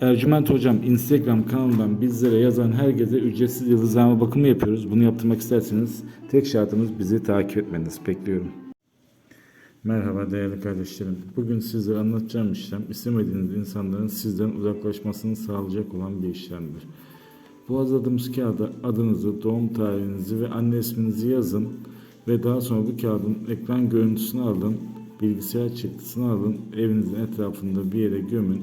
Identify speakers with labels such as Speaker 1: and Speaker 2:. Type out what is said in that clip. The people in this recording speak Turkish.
Speaker 1: Ercüment Hocam Instagram kanalından bizlere yazan herkese ücretsiz yıldızlama bakımı yapıyoruz. Bunu yaptırmak isterseniz tek şartımız bizi takip etmeniz. Bekliyorum. Merhaba değerli kardeşlerim. Bugün sizlere anlatacağım işlem istemediğiniz insanların sizden uzaklaşmasını sağlayacak olan bir işlemdir. Bu hazırladığımız kağıda adınızı, doğum tarihinizi ve anne isminizi yazın ve daha sonra bu kağıdın ekran görüntüsünü alın, bilgisayar çıktısını alın, evinizin etrafında bir yere gömün.